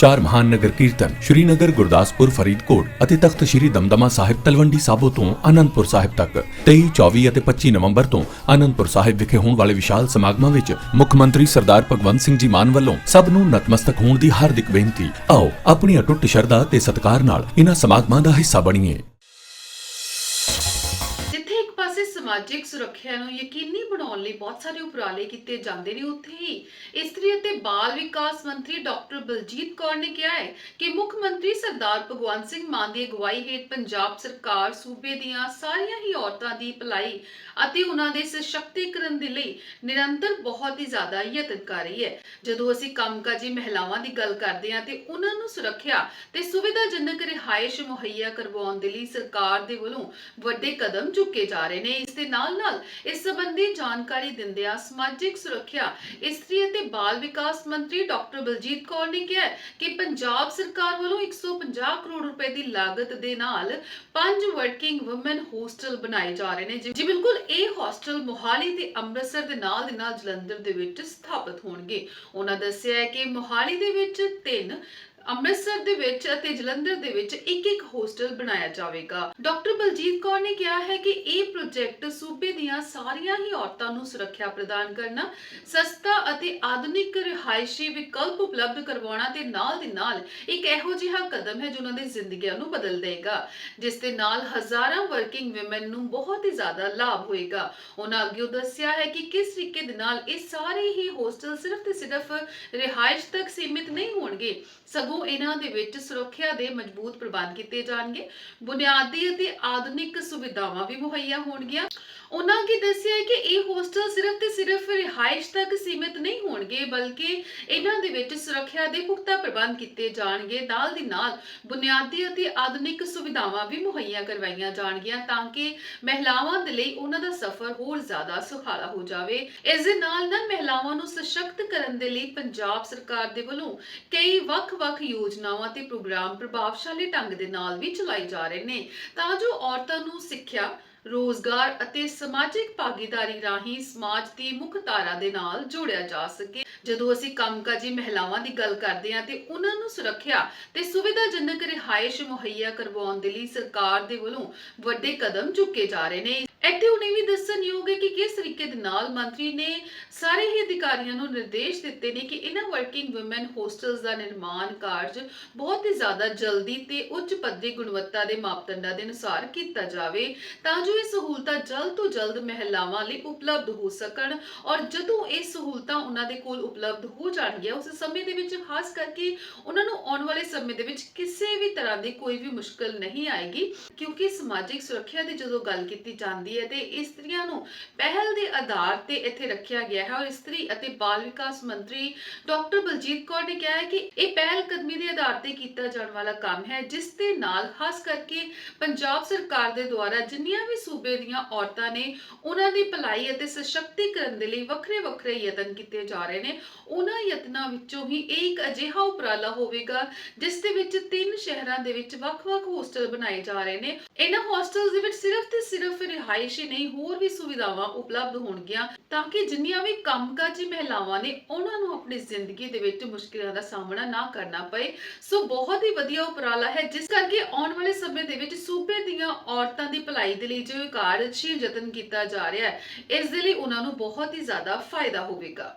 ਚਾਰ ਮਹਾਨ ਨਗਰ ਕੀਰਤਨ ਸ਼੍ਰੀਨਗਰ, ਗੁਰਦਾਸਪੁਰ, ਫਰੀਦਕੋਟ ਅਤੇ ਤਖਤ ਸ਼੍ਰੀ ਦਮਦਮਾ ਸਾਹਿਬ ਤਲਵੰਡੀ ਸਾਬੋ ਤੋਂ ਆਨੰਦਪੁਰ ਸਾਹਿਬ ਤੱਕ। 23 24 ਅਤੇ 25 ਨਵੰਬਰ ਤੋਂ ਆਨੰਦਪੁਰ ਸਾਹਿਬ ਵਿਖੇ ਹੋਣ ਵਾਲੇ ਵਿਸ਼ਾਲ ਸਮਾਗਮਾਂ ਵਿੱਚ ਮੁੱਖ ਮੰਤਰੀ ਸਰਦਾਰ ਭਗਵੰਤ ਸਿੰਘ ਜੀ ਮਾਨ ਵੱਲੋਂ ਸਭ ਨੂੰ ਨਤਮਸਤਕ ਹੋਣ ਦੀ ਹਾਰਦਿਕ ਬੇਨਤੀ। ਆਓ ਆਪਣੀ ਅਟੁੱਟ ਸ਼ਰਧਾ ਤੇ ਸਤਿਕਾਰ ਨਾਲ ਇਹਨਾਂ ਸਮਾਗਮਾਂ ਦਾ ਹਿੱਸਾ ਬਣੀਏ। ਜਿੱਥੇ ਇੱਕ ਪਾਸੇ ਸਮਾਜਿਕ ਸੁਰੱਖਿਆ ਨੂੰ ਯਕੀਨੀ ਬਣਾਉਣ ਲਈ ਬਹੁਤ ਸਾਰੇ ਉਪਰਾਲੇ ਕੀਤੇ ਜਾਂਦੇ ਨੇ, ਉੱਥੇ ਹੀ ਇਸਤਰੀ ਬਾਲ ਵਿਕਾਸ ਮੰਤਰੀ ਡਾਕਟਰ ਬਲਜੀਤ ਕੌਰ ਨੇ ਕਿਹਾ ਹੈ ਕਿ ਮੁੱਖ ਮੰਤਰੀ ਸਰਦਾਰ ਭਗਵੰਤ ਸਿੰਘ ਮਾਨ ਦੀ ਅਗਵਾਈ ਹੇਠ ਪੰਜਾਬ ਸਰਕਾਰ ਸੂਬੇ ਦੀਆਂ ਸਾਰੀਆਂ ਹੀ ਔਰਤਾਂ ਦੀ ਭਲਾਈ ਅਤੇ ਉਹਨਾਂ ਦੇ ਸਸ਼ਕਤੀਕਰਨ ਦੇ ਲਈ ਨਿਰੰਤਰ ਬਹੁਤ ਹੀ ਜ਼ਿਆਦਾ ਯਤਨ ਕਰ ਰਹੀ ਹੈ। ਜਦੋਂ ਅਸੀਂ ਕੰਮਕਾਜੀ ਮਹਿਲਾਵਾਂ ਦੀ ਗੱਲ ਕਰਦੇ ਹਾਂ ਤੇ ਉਹਨਾਂ ਨੂੰ ਸੁਰੱਖਿਆ ਤੇ ਸੁਵਿਧਾਜਨਕ ਰਿਹਾਇਸ਼ ਮੁਹੱਈਆ ਕਰਵਾਉਣ ਦੇ ਲਈ ਸਰਕਾਰ ਦੇ ਵੱਲੋਂ ਵੱਡੇ ਕਦਮ ਚੁੱਕੇ ਜਾ ਰਹੇ ਨੇ। ਇਸ ਦੇ ਨਾਲ ਨਾਲ ਇਸ ਸੰਬੰਧੀ ਜਾਣਕਾਰੀ ਦਿੰਦਿਆਂ ਸਮਾਜਿਕ ਸੁਰੱਖਿਆ, ਇਸਤਰੀ ਅਤੇ ਬਾਲ ਵਿਕਾਸ ਮੰਤਰੀ ਡਾਕਟਰ ਬਲਜੀਤ ਕੌਰ ਨੇ ਕਿਹਾ ਕਿ ਪੰਜਾਬ ਸਰਕਾਰ ਵੱਲੋਂ 150 ਕਰੋੜ ਰੁਪਏ ਦੀ ਲਾਗਤ ਦੇ ਨਾਲ ਪੰਜ ਵਰਕਿੰਗ ਔਮਨ ਹੋਸਟਲ ਬਣਾਏ ਜਾ ਰਹੇ ਨੇ ਜੀ ਜੀ ਬਿਲਕੁਲ ਇਹ ਹੋਸਟਲ ਮੋਹਾਲੀ ਤੇ ਅੰਮ੍ਰਿਤਸਰ ਦੇ ਨਾਲ ਦੇ ਨਾਲ ਜਲੰਧਰ ਦੇ ਵਿੱਚ ਸਥਾਪਿਤ ਹੋਣਗੇ ਉਹਨਾਂ ਦੱਸਿਆ ਹੈ ਕਿ ਮੋਹਾਲੀ ਦੇ ਵਿੱਚ ਤਿੰਨ ਅੰਮ੍ਰਿਤਸਰ ਦੇ ਵਿੱਚ ਅਤੇ ਜਲੰਧਰ ਦੇ ਵਿੱਚ ਇੱਕ ਇੱਕ ਹੋਸਟਲ ਬਣਾਇਆ ਜਾਵੇਗਾ। ਡਾਕਟਰ ਬਲਜੀਤ ਕੌਰ ਨੇ ਕਿਹਾ ਹੈ ਕਿ ਇਹ ਪ੍ਰੋਜੈਕਟ ਸੂਬੇ ਦੀਆਂ ਸਾਰੀਆਂ ਹੀ ਔਰਤਾਂ ਨੂੰ ਸੁਰੱਖਿਆ ਪ੍ਰਦਾਨ ਕਰਨਾ, ਸਸਤਾ ਅਤੇ ਆਧੁਨਿਕ ਰਿਹਾਇਸ਼ੀ ਵਿਕਲਪ ਉਪਲਬਧ ਕਰਵਾਉਣਾ ਤੇ ਨਾਲ ਦੇ ਨਾਲ ਇੱਕ ਇਹੋ ਜਿਹਾ ਕਦਮ ਹੈ ਜੋ ਉਹਨਾਂ ਦੀ ਜ਼ਿੰਦਗੀਆਂ ਨੂੰ ਬਦਲ ਦੇਗਾ, ਜਿਸ ਦੇ ਨਾਲ ਹਜ਼ਾਰਾਂ ਵਰਕਿੰਗ ਔਮਨ ਨੂੰ ਬਹੁਤ ਹੀ ਜ਼ਿਆਦਾ ਲਾਭ ਹੋਏਗਾ। ਉਹਨਾਂ ਅੱਗੇ ਦੱਸਿਆ ਹੈ ਕਿ ਕਿਸ ਤਰੀਕੇ ਦੇ ਨਾਲ ਇਹ ਸਾਰੇ ਹੀ ਹੋਸਟਲ ਸਿਰਫ ਤੇ ਸਿਰਫ ਰਿਹਾਇਸ਼ ਤੱਕ ਸੀਮਿਤ ਨਹੀਂ ਹੋਣਗੇ, ਸਗੋਂ ਇਹਨਾਂ ਦੇ ਵਿੱਚ ਸੁਰੱਖਿਆ ਦੇ ਮਜ਼ਬੂਤ ਪ੍ਰਬੰਧ ਕੀਤੇ ਜਾਣਗੇ। ਬੁਨਿਆਦੀ ਅਤੇ ਆਧੁਨਿਕ ਸੁਵਿਧਾਵਾਂ ਵੀ ਮੁਹੱਈਆ ਹੋਣਗੀਆਂ। ਉਹਨਾਂ ਕੀ ਦੱਸਿਆ ਕਿ ਇਹ ਹੋਸਟਲ ਸਿਰਫ ਤੇ ਸਿਰਫ ਰਿਹਾਇਸ਼ ਤੱਕ ਸੀਮਿਤ ਨਹੀਂ ਹੋਣਗੇ, ਬਲਕਿ ਇਹਨਾਂ ਦੇ ਵਿੱਚ ਸੁਰੱਖਿਆ ਦੇ ਪੁਖਤਾ ਪ੍ਰਬੰਧ ਕੀਤੇ ਜਾਣਗੇ। ਨਾਲ ਦੀ ਨਾਲ ਬੁਨਿਆਦੀ ਅਤੇ ਆਧੁਨਿਕ ਸੁਵਿਧਾਵਾਂ ਵੀ ਮੁਹੱਈਆ ਕਰਵਾਈਆਂ ਜਾਣਗੀਆਂ ਤਾਂ ਕਿ ਮਹਿਲਾਵਾਂ ਦੇ ਲਈ ਉਹਨਾਂ ਦਾ ਸਫ਼ਰ ਹੋਰ ਜ਼ਿਆਦਾ ਸੁਖਾਲਾ ਹੋ ਜਾਵੇ। ਇਸ ਦੇ ਨਾਲ ਨਾਲ ਮਹਿਲਾਵਾਂ ਨੂੰ ਸਸ਼ਕਤ ਕਰਨ ਦੇ ਲਈ ਪੰਜਾਬ ਸਰਕਾਰ ਦੇ ਵੱਲੋਂ ਕਈ ਵੱਖ-ਵੱਖ ਯੋਜਨਾਵਾਂ ਤੇ ਪ੍ਰੋਗਰਾਮ ਪ੍ਰਭਾਵਸ਼ਾਲੀ ਢੰਗ ਦੇ ਨਾਲ ਵੀ ਚਲਾਏ ਜਾ ਰਹੇ ਨੇ। ਤਾਂ ਜੋ ਔਰਤਾਂ ਨੂੰ ਸਿੱਖਿਆ ਰੋਜ਼ਗਾਰ ਅਤੇ ਸਮਾਜਿਕ ਭਾਗੀਦਾਰੀ ਰਾਹੀਂ ਸਮਾਜ ਦੀ ਮੁੱਖ ਧਾਰਾ ਦੇ ਨਾਲ ਜੋੜਿਆ ਜਾ ਸਕੇ। ਜਦੋਂ ਅਸੀਂ ਕੰਮਕਾਜੀ ਮਹਿਲਾਵਾਂ ਦੀ ਗੱਲ ਕਰਦੇ ਹਾਂ ਤੇ ਉਹਨਾਂ ਨੂੰ ਸੁਰੱਖਿਆ ਤੇ ਸੁਵਿਧਾਜਨਕ ਰਿਹਾਇਸ਼ ਮੁਹੱਈਆ ਕਰਵਾਉਣ ਦੇ ਲਈ ਸਰਕਾਰ ਦੇ ਵੱਲੋਂ ਵੱਡੇ ਕਦਮ ਚੁੱਕੇ ਜਾ ਰਹੇ ਨੇ। ਇੱਥੇ ਉਹਨੇ ਵੀ ਦੱਸਣਯੋਗ ਹੈ ਕਿ ਕਿਸ ਤਰੀਕੇ ਦੇ ਨਾਲ ਮੰਤਰੀ ਨੇ ਸਾਰੇ ਹੀ ਅਧਿਕਾਰੀਆਂ ਨੂੰ ਨਿਰਦੇਸ਼ ਦਿੱਤੇ ਨੇ ਕਿ ਇਹਨਾਂ ਵਰਕਿੰਗ ਔਮਨ ਹੋਸਟਲਸ ਦਾ ਨਿਰਮਾਣ ਕਾਰਜ ਬਹੁਤ ਹੀ ਜ਼ਿਆਦਾ ਜਲਦੀ ਤੇ ਉੱਚ ਪੱਧਰੀ ਗੁਣਵੱਤਾ ਦੇ ਮਾਪਦੰਡਾਂ ਦੇ ਅਨੁਸਾਰ ਕੀਤਾ ਜਾਵੇ ਤਾਂ ਜੋ ਇਹ ਸਹੂਲਤਾਂ ਜਲਦ ਤੋਂ ਜਲਦ ਮਹਿਲਾਵਾਂ ਲਈ ਉਪਲਬਧ ਹੋ ਸਕਣ ਔਰ ਜਦੋਂ ਇਹ ਸਹੂਲਤਾਂ ਉਹਨਾਂ ਦੇ ਕੋਲ ਉਪਲਬਧ ਹੋ ਜਾਣਗੀਆਂ, ਉਸ ਸਮੇਂ ਦੇ ਵਿੱਚ ਖਾਸ ਕਰਕੇ ਉਹਨਾਂ ਨੂੰ ਆਉਣ ਵਾਲੇ ਸਮੇਂ ਦੇ ਵਿੱਚ ਕਿਸੇ ਵੀ ਤਰ੍ਹਾਂ ਦੀ ਕੋਈ ਵੀ ਮੁਸ਼ਕਲ ਨਹੀਂ ਆਏਗੀ, ਕਿਉਂਕਿ ਸਮਾਜਿਕ ਸੁਰੱਖਿਆ ਦੀ ਜਦੋਂ ਗੱਲ ਕੀਤੀ ਜਾਂਦੀ ਹੈ ਤੇ ਇਸਤਰੀਆਂ ਨੂੰ ਪਹਿਲ ਦੇ ਆਧਾਰ ਤੇ ਇੱਥੇ ਰੱਖਿਆ ਗਿਆ ਹੈ ਔਰ ਇਸਤਰੀ ਅਤੇ ਬਾਲ ਵਿਕਾਸ ਮੰਤਰੀ ਡਾਕਟਰ ਬਲਜੀਤ ਕੌਰ ਨੇ ਕਿਹਾ ਹੈ ਕਿ ਇਹ ਪਹਿਲ ਕਦਮੀ ਦੇ ਆਧਾਰ ਤੇ ਕੀਤਾ ਜਾਣ ਵਾਲਾ ਕੰਮ ਹੈ, ਜਿਸ ਦੇ ਨਾਲ ਖਾਸ ਕਰਕੇ ਪੰਜਾਬ ਸਰਕਾਰ ਦੇ ਦੁਆਰਾ ਜਿੰਨੀਆਂ ਵੀ ਸੂਬੇ ਦੀਆਂ ਔਰਤਾਂ ਨੇ ਉਹਨਾਂ ਦੀ ਭਲਾਈ ਅਤੇ ਸਸ਼ਕਤੀਕਰਨ ਦੇ ਲਈ ਵੱਖਰੇ ਵੱਖਰੇ ਯਤਨ ਕੀਤੇ ਜਾ ਰਹੇ ਨੇ। ਉਹਨਾਂ ਯਤਨਾਂ ਵਿੱਚੋਂ ਹੀ ਇਹ ਇੱਕ ਅਜਿਹਾ ਉਪਰਾਲਾ ਹੋਵੇਗਾ, ਜਿਸ ਦੇ ਵਿੱਚ ਤਿੰਨ ਸ਼ਹਿਰਾਂ ਦੇ ਵਿੱਚ ਵੱਖ-ਵੱਖ ਹੋਸਟਲ ਬਣਾਏ ਜਾ ਰਹੇ ਨੇ। ਇਹਨਾਂ ਹੋਸਟਲਸ ਦੇ ਵਿੱਚ ਸਿਰਫ ਤੇ ਸਿਰਫ ਰਿਹਾਇਸ਼ ਹੀ ਨਹੀਂ, ਹੋਰ ਵੀ ਸੁਵਿਧਾਵਾਂ ਉਪਲਬਧ ਹੋਣਗੀਆਂ, ਤਾਂ ਕਿ ਜਿੰਨੀਆਂ ਵੀ ਕੰਮਕਾਜੀ ਮਹਿਲਾਵਾਂ ਨੇ, ਉਹਨਾਂ ਨੂੰ ਆਪਣੀ ਜ਼ਿੰਦਗੀ ਦੇ ਵਿੱਚ ਮੁਸ਼ਕਿਲਾਂ ਦਾ ਸਾਹਮਣਾ ਨਾ ਕਰਨਾ ਪਏ। ਸੋ ਬਹੁਤ ਹੀ ਵਧੀਆ ਉਪਰਾਲਾ ਹੈ, ਜਿਸ ਕਰਕੇ ਆਉਣ ਵਾਲੇ ਸਮੇਂ ਦੇ ਵਿੱਚ ਸੂਬੇ ਦੀਆਂ ਔਰਤਾਂ ਦੀ ਭਲਾਈ ਦੇ ਲਈ ਜੋ ਇਹ ਕਾਰਜਸ਼ੀਲ ਯਤਨ ਕੀਤਾ ਜਾ ਰਿਹਾ ਹੈ। ਇਸ ਦੇ ਲਈ ਉਹਨਾਂ ਨੂੰ ਬਹੁਤ ਹੀ ਜ਼ਿਆਦਾ ਫਾਇਦਾ ਹੋਵੇਗਾ।